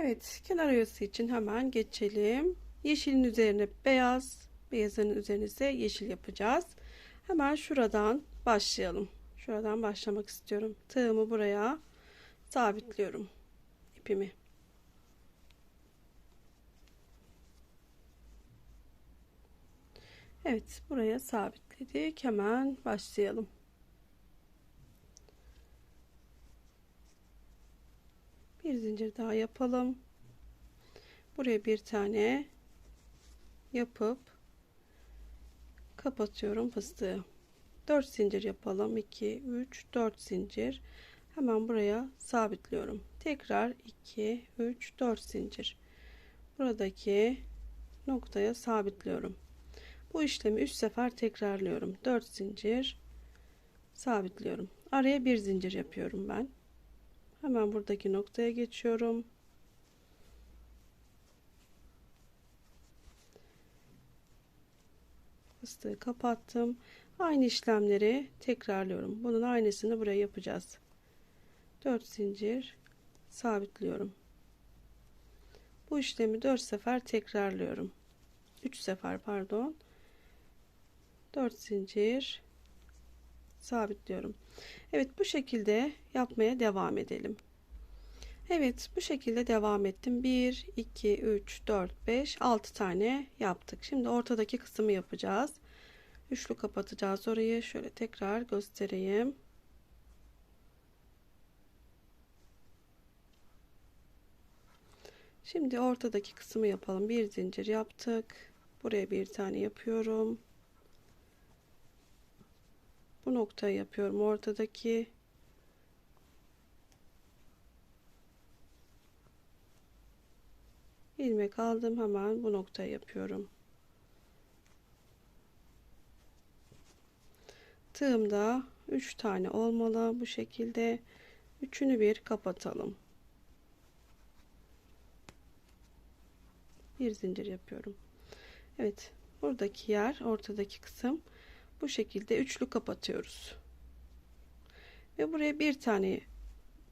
Evet, kenar oyası için hemen geçelim. Yeşilin üzerine beyaz, beyazın üzerine yeşil yapacağız. Hemen şuradan başlayalım. Şuradan başlamak istiyorum. Tığımı buraya sabitliyorum. ipimi. Evet, buraya sabitledik. Hemen başlayalım. Bir zincir daha yapalım. Buraya bir tane yapıp kapatıyorum fıstığı. 4 zincir yapalım. 2 3 4 zincir. Hemen buraya sabitliyorum. Tekrar 2 3 4 zincir. Buradaki noktaya sabitliyorum. Bu işlemi 3 sefer tekrarlıyorum. 4 zincir sabitliyorum. Araya bir zincir yapıyorum ben. Hemen buradaki noktaya geçiyorum. Fıstığı kapattım. Aynı işlemleri tekrarlıyorum. Bunun aynısını buraya yapacağız. 4 zincir sabitliyorum. Bu işlemi 4 sefer tekrarlıyorum. 3 sefer pardon. 4 zincir sabitliyorum. Evet bu şekilde yapmaya devam edelim. Evet bu şekilde devam ettim. 1 2 3 4 5 6 tane yaptık. Şimdi ortadaki kısmı yapacağız. Üçlü kapatacağız orayı. Şöyle tekrar göstereyim. Şimdi ortadaki kısmı yapalım. Bir zincir yaptık. Buraya bir tane yapıyorum. Bu noktayı yapıyorum ortadaki. ilmek aldım hemen bu noktayı yapıyorum. Tığımda 3 tane olmalı bu şekilde. Üçünü bir kapatalım. Bir zincir yapıyorum. Evet, buradaki yer, ortadaki kısım bu şekilde üçlü kapatıyoruz. Ve buraya bir tane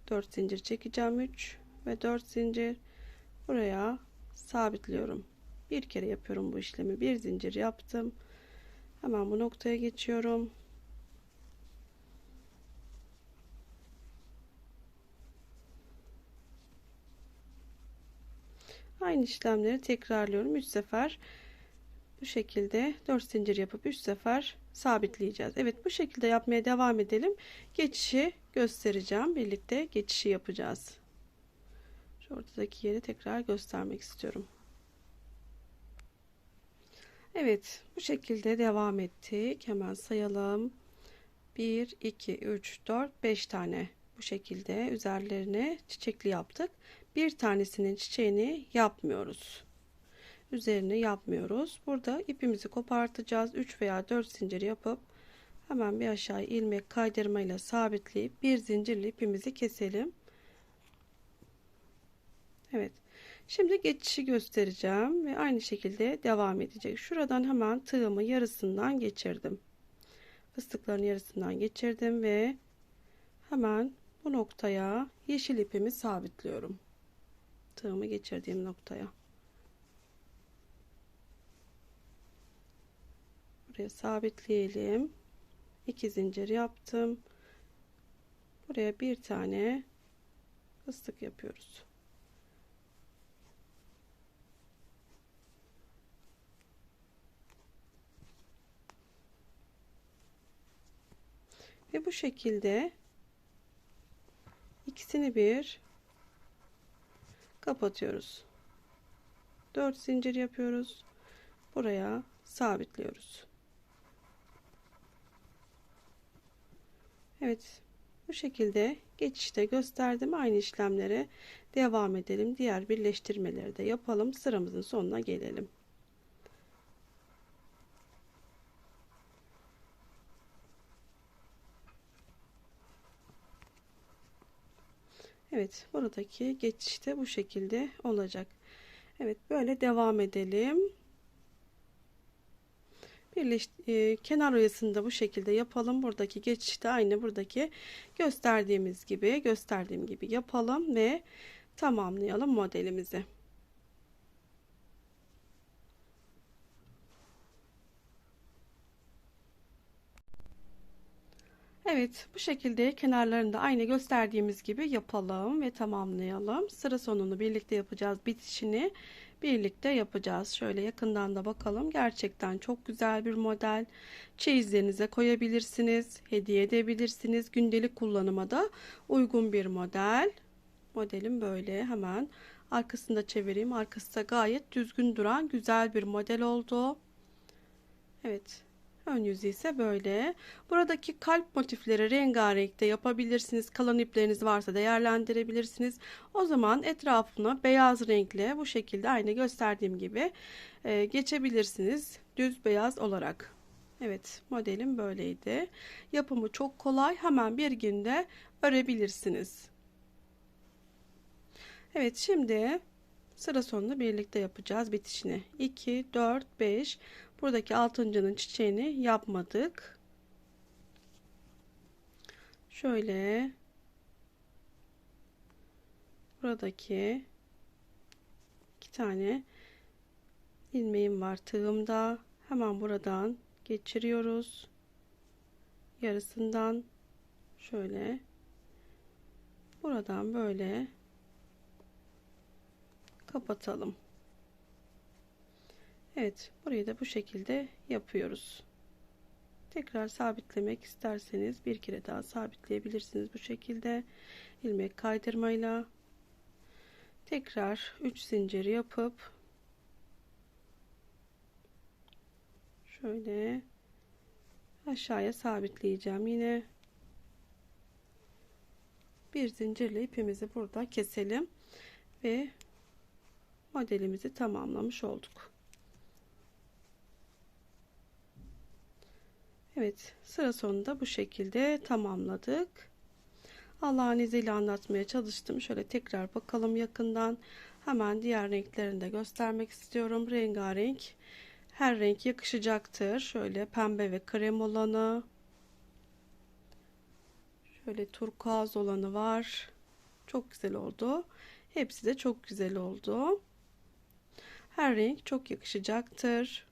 4 zincir çekeceğim. 3 ve 4 zincir buraya sabitliyorum. Bir kere yapıyorum bu işlemi. Bir zincir yaptım. Hemen bu noktaya geçiyorum. Aynı işlemleri tekrarlıyorum. 3 sefer bu şekilde 4 zincir yapıp 3 sefer sabitleyeceğiz. Evet bu şekilde yapmaya devam edelim. Geçişi göstereceğim. Birlikte geçişi yapacağız. Şu ortadaki yeri tekrar göstermek istiyorum. Evet bu şekilde devam ettik. Hemen sayalım. 1 2 3 4 5 tane bu şekilde üzerlerine çiçekli yaptık. Bir tanesinin çiçeğini yapmıyoruz. Üzerine yapmıyoruz. Burada ipimizi kopartacağız. 3 veya 4 zincir yapıp hemen bir aşağı ilmek kaydırmayla sabitleyip bir zincirli ipimizi keselim. Evet. Şimdi geçişi göstereceğim ve aynı şekilde devam edecek. Şuradan hemen tığımı yarısından geçirdim. Fıstıkların yarısından geçirdim ve hemen bu noktaya yeşil ipimi sabitliyorum. Tığımı geçirdiğim noktaya. Buraya sabitleyelim. 2 zincir yaptım. Buraya bir tane fıstık yapıyoruz. Ve bu şekilde ikisini bir kapatıyoruz. 4 zincir yapıyoruz. Buraya sabitliyoruz. Evet. Bu şekilde geçişte gösterdim. Aynı işlemlere devam edelim. Diğer birleştirmeleri de yapalım. Sıramızın sonuna gelelim. Evet buradaki geçişte bu şekilde olacak. Evet böyle devam edelim. Birleş, e, kenar oyasını bu şekilde yapalım. Buradaki geçişte aynı buradaki gösterdiğimiz gibi gösterdiğim gibi yapalım ve tamamlayalım modelimizi. Evet, bu şekilde kenarlarını da aynı gösterdiğimiz gibi yapalım ve tamamlayalım. Sıra sonunu birlikte yapacağız. Bitişini birlikte yapacağız. Şöyle yakından da bakalım. Gerçekten çok güzel bir model. Çeyizlerinize koyabilirsiniz, hediye edebilirsiniz. Gündelik kullanıma da uygun bir model. Modelim böyle. Hemen arkasını da çevireyim. Arkası da gayet düzgün duran güzel bir model oldu. Evet. Ön yüzü ise böyle. Buradaki kalp motifleri rengarenkte yapabilirsiniz. Kalan ipleriniz varsa değerlendirebilirsiniz. O zaman etrafına beyaz renkle bu şekilde aynı gösterdiğim gibi e, geçebilirsiniz. Düz beyaz olarak. Evet modelim böyleydi. Yapımı çok kolay. Hemen bir günde örebilirsiniz. Evet şimdi sıra sonunu birlikte yapacağız bitişini. 2, 4, 5 buradaki altıncının çiçeğini yapmadık. Şöyle buradaki iki tane ilmeğim var tığımda. Hemen buradan geçiriyoruz. Yarısından şöyle buradan böyle kapatalım. Evet, burayı da bu şekilde yapıyoruz. Tekrar sabitlemek isterseniz bir kere daha sabitleyebilirsiniz bu şekilde ilmek kaydırmayla. Tekrar 3 zincir yapıp şöyle aşağıya sabitleyeceğim yine. Bir zincirle ipimizi burada keselim ve modelimizi tamamlamış olduk. Evet sıra sonunda bu şekilde tamamladık. Allah'ın izniyle anlatmaya çalıştım. Şöyle tekrar bakalım yakından. Hemen diğer renklerini de göstermek istiyorum. Rengarenk. Her renk yakışacaktır. Şöyle pembe ve krem olanı. Şöyle turkuaz olanı var. Çok güzel oldu. Hepsi de çok güzel oldu. Her renk çok yakışacaktır.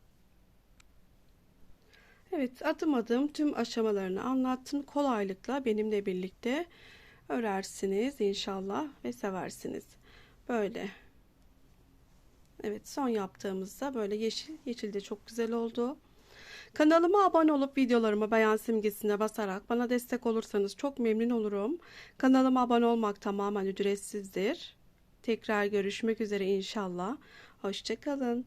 Evet adım adım tüm aşamalarını anlattım. Kolaylıkla benimle birlikte örersiniz inşallah ve seversiniz. Böyle. Evet son yaptığımızda böyle yeşil. Yeşil de çok güzel oldu. Kanalıma abone olup videolarımı beğen simgesine basarak bana destek olursanız çok memnun olurum. Kanalıma abone olmak tamamen ücretsizdir. Tekrar görüşmek üzere inşallah. Hoşçakalın.